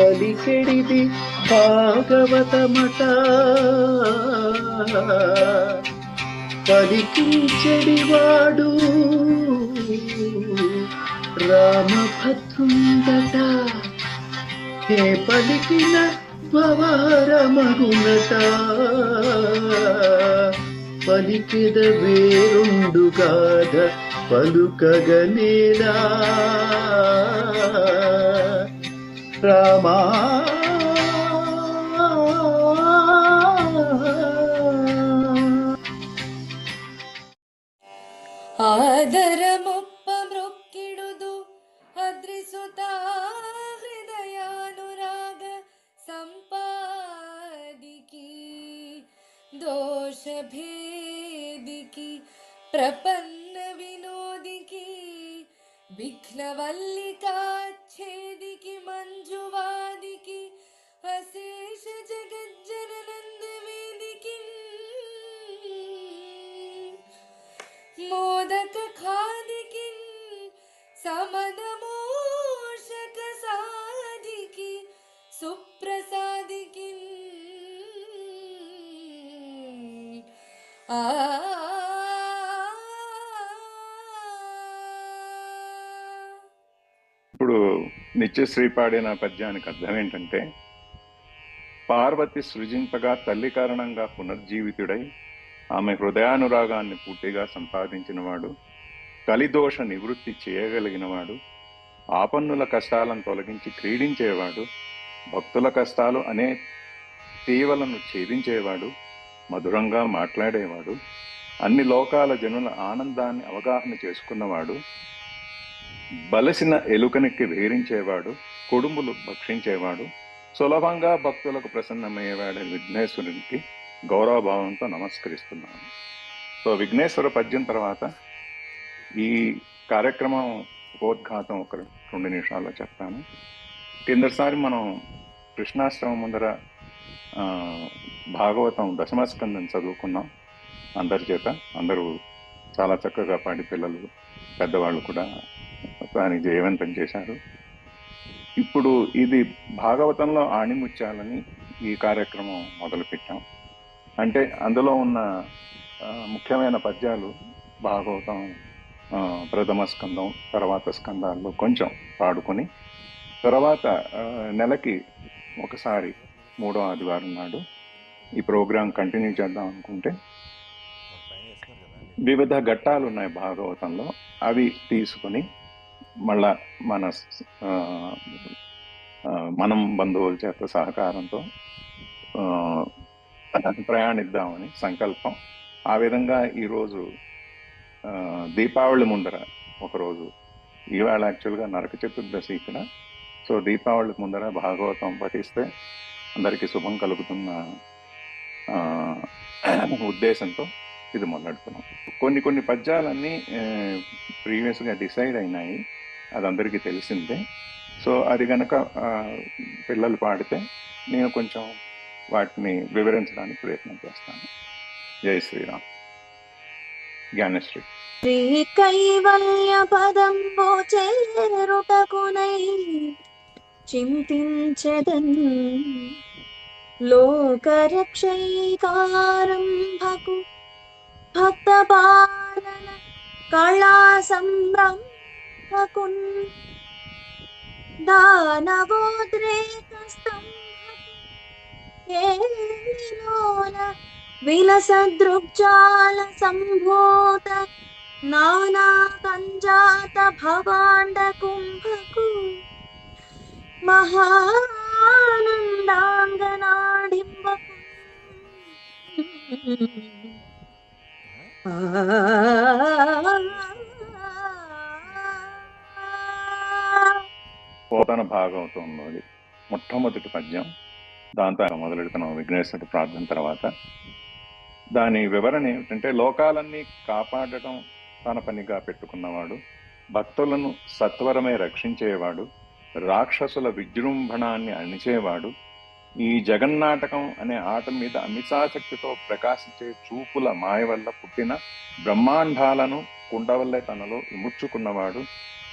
పలికెడిది భాగవతమట. పలికించెడివాడు రామభద్రుందట హే పలికిన భవరమగునట. పలికిద వేరుండు గాథ పలుకగనేలా రామా ಆದರಮೊಪ್ಪ ಮೃಕ್ಕಿಡುದು ಅದ್ರಿಸುತ್ತ ಹೃದಯಾನುರಾಗ ಸಂಪಾದಿಕಿ ದೋಷ ಭೇದಿಕಿ ಪ್ರಪನ್ನ ವಿನೋದಿಕಿ ವಿಘ್ನವಲ್ಲಿಕಾಚ್ಛೇದಿಕಿ ప్రసాదికి ఇప్పుడు నిత్యశ్రీ పాడిన పద్యానికి అర్థం ఏంటంటే పార్వతి సృజింపగా తల్లి కారణంగా పునర్జీవితుడై ఆమె హృదయానురాగాన్ని పూర్తిగా సంపాదించినవాడు కలిదోష నివృత్తి చేయగలిగినవాడు ఆపన్నుల కష్టాలను తొలగించి క్రీడించేవాడు భక్తుల కష్టాలు అనే తీవలను ఛేదించేవాడు మధురంగా మాట్లాడేవాడు అన్ని లోకాల జనుల ఆనందాన్ని అవగాహన చేసుకున్నవాడు బలసిన ఎలుకనెక్కి వేరించేవాడు కొడుములు భక్షించేవాడు సులభంగా భక్తులకు ప్రసన్నమయ్యేవాడు విఘ్నేశ్వరునికి గౌరవభావంతో నమస్కరిస్తున్నాను. సో విఘ్నేశ్వర పద్యం తర్వాత ఈ కార్యక్రమం ఉపోద్ఘాతం ఒక రెండు నిమిషాల్లో చెప్తాను. కిందసారి మనం కృష్ణాష్టమం ముందర భాగవతం దశమస్కందం చదువుకున్నాం అందరి చేత. అందరూ చాలా చక్కగా పాడి పిల్లలు పెద్దవాళ్ళు కూడా దానికి జయవంతం చేశారు. ఇప్పుడు ఇది భాగవతంలో ఆణిముత్యాలని ఈ కార్యక్రమం మొదలుపెట్టాం. అంటే అందులో ఉన్న ముఖ్యమైన పద్యాలు భాగవతం ప్రథమ స్కందం తర్వాత స్కందాల్లో కొంచెం పాడుకొని తర్వాత నెలకి ఒకసారి మూడో ఆదివారం నాడు ఈ ప్రోగ్రాం కంటిన్యూ చేద్దాం అనుకుంటే వివిధ ఘట్టాలు ఉన్నాయి భాగవతంలో. అవి తీసుకొని మళ్ళా మన ఆ, మనం బంధువుల చేత సహకారంతో ఆ, ప్రయాణిద్దామని సంకల్పం. ఆ విధంగా ఈరోజు ఆ, దీపావళి ముందర ఒకరోజు ఈవేళ యాక్చువల్గా నరక చతుర్దశి ఇక్కడ సో దీపావళి ముందర భాగవతం పఠిస్తే అందరికీ శుభం కలుగుతున్న ఉద్దేశంతో ఇది మొదలెడుతున్నాం. కొన్ని కొన్ని పద్యాలన్నీ ప్రీవియస్గా డిసైడ్ అయినాయి. అది అందరికీ తెలిసిందే. సో అది కనుక పిల్లలు పాడితే నేను కొంచెం వాటిని వివరించడానికి ప్రయత్నం చేస్తాను. జై శ్రీరామ్. జ్ఞానశ్రీ. శ్రీ కైవల్య పదంబు చేరుటకునై చింతించదన్ లోకరక్షైకారంభకు భక్త పాలన కళా సంభ్రమకున్ దానవోద్రేక స్తంభలోన విలసదృగ్జాల సంభూత నానా కంజాత భవాండ కుంభకు మహానందాంగనాడింబకు పోతన భాగవతంలోని మొట్టమొదటి పద్యం. దాంతో మొదలెడుతున్నాం విఘ్నేశ్వరుడు ప్రార్థన తర్వాత. దాని వివరణ ఏమిటంటే లోకాలన్నీ కాపాడటం తన పనిగా పెట్టుకున్నవాడు. భక్తులను సత్వరమే రక్షించేవాడు. రాక్షసుల విజృంభణాన్ని అణిచేవాడు. ఈ జగన్నాటకం అనే ఆట మీద అమితాశక్తితో ప్రకాశించే చూపుల మాయ వల్ల పుట్టిన బ్రహ్మాండాలను కుండవల్లే తనలో ఇముడ్చుకున్నవాడు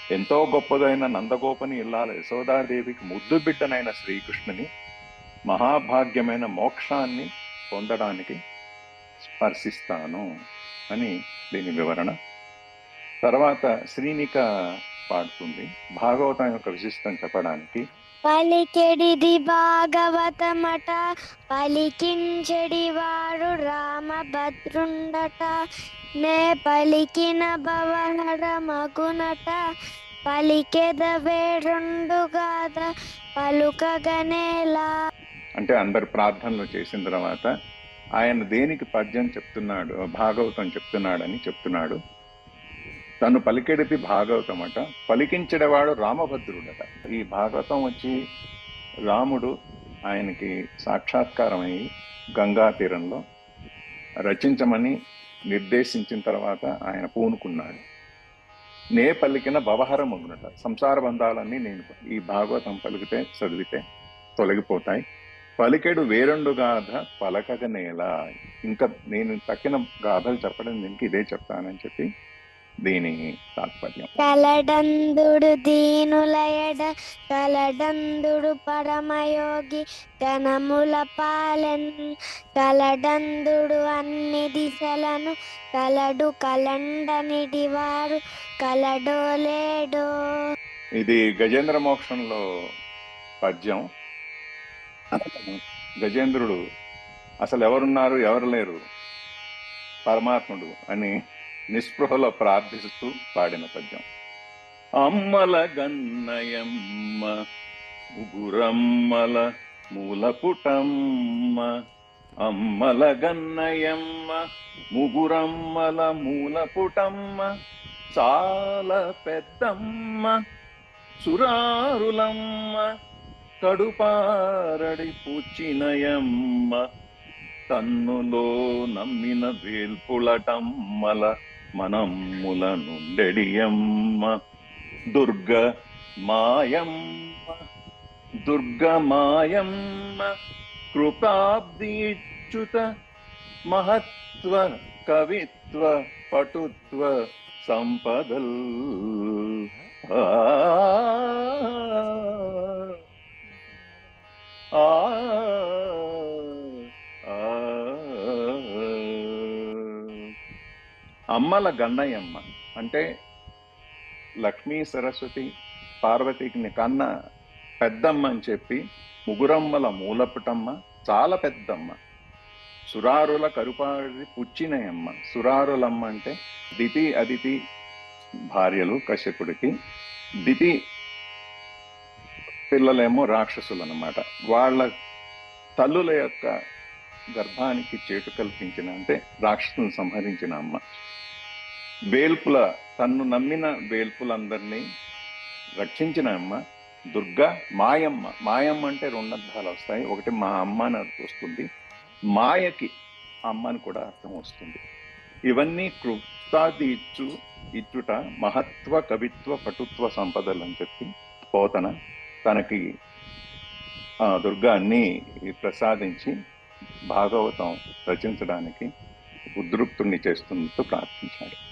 ఎంతో గొప్పదైన నందగోపని ఇల్లాల యశోదాదేవికి ముద్దు బిడ్డనైన శ్రీకృష్ణుని మహాభాగ్యమైన మోక్షాన్ని పొందడానికి స్పర్శిస్తాను అని దీని వివరణ. తర్వాత శ్రీనిక పాడుతుంది. భాగవతం యొక్క విశిష్టం చెప్పడానికి. పలికెడిది భాగవతమట పలికించెడి వాడు రామభద్రుండట. నే పలికిన భవహర మగునట పలికెద వేరుండు గాద పలుకగనేలా. అంటే అందరు ప్రార్థనలు చేసిన తర్వాత ఆయన దేనికి పద్యం చెప్తున్నాడు భాగవతం చెప్తున్నాడని చెప్తున్నాడు. తను పలికెడిది భాగవతం అట పలికించడవాడు రామభద్రుడట. ఈ భాగవతం వచ్చి రాముడు ఆయనకి సాక్షాత్కారం అయ్యి గంగా తీరంలో రచించమని నిర్దేశించిన తర్వాత ఆయన పూనుకున్నాడు. నే పలికిన భవహర మొగ్గునట సంసార బంధాలన్నీ నేను ఈ భాగవతం పలికితే చదివితే తొలగిపోతాయి. పలికెడు వేరెండు గాథ పలకగనేలా ఇంకా నేను తక్కిన గాథలు చెప్పడం దీనికి ఇదే చెప్తానని చెప్పి దీని తాత్పర్యం. కలడందుడు దీనులయడ కలడందుడు పరమయోగి గణముల పాలెన్. కలడందుడు అన్ని దిశలను కలడు కలండనిడివాడు కలడో లేడో ఇది గజేంద్ర మోక్షంలో పద్యం. గజేంద్రుడు అసలు ఎవరున్నారు ఎవరు లేరు? పరమాత్ముడు అని నిస్పృహలో ప్రార్థిస్తూ పాడిన పద్యం. అమ్మల గన్నయమ్మ ముగురమ్మల మూలపుటమ్మ. అమ్మల గన్నయమ్మ ముగురమ్మల మూలపుటమ్మ. చాలా పెద్దమ్మ సురారులమ్మ కడుపారడి పూచినయమ్మ. తన్నులో నమ్మిన వేల్పులటమ్మల మనమ్ముల నుండెడియమ్మ దుర్గ మాయమ్మ దుర్గ మాయమ్మ కృపాబ్దీచ్యుత మహత్వ కవిత్వ పటుత్వ సంపదల్. ఆ అమ్మల గన్నయ్యమ్మ. అంటే లక్ష్మీ సరస్వతి పార్వతికి కన్న పెద్దమ్మ అని చెప్పి ముగురమ్మల మూలపుటమ్మ చాలా పెద్దమ్మ. సురారుల కరుపాడి పుచ్చినయమ్మ. సురారులమ్మ అంటే దితి అదితి భార్యలు కశ్యపుడికి. దితి పిల్లలేమో రాక్షసులు అన్నమాట వాళ్ళ తల్లుల యొక్క గర్భానికి చేటు కల్పించిన అంటే రాక్షసులను సంహరించిన అమ్మ. వేల్పుల తన్ను నమ్మిన వేల్పులందరినీ రక్షించిన అమ్మ దుర్గా మాయమ్మ. మాయమ్మ అంటే రెండు అర్థాలు వస్తాయి. ఒకటి మా అమ్మ అని వస్తుంది. మాయకి అమ్మ అని కూడా అర్థం వస్తుంది. ఇవన్నీ కృప్తాది ఇచ్చు ఇచ్చుట మహత్వ కవిత్వ పటుత్వ సంపదలు అని చెప్పి పోతన తనకి దుర్గా అన్ని ప్రసాదించి భాగవతం రచించడానికి ఉద్రుక్తుణ్ణి చేస్తున్నట్టు ప్రార్థించాడు.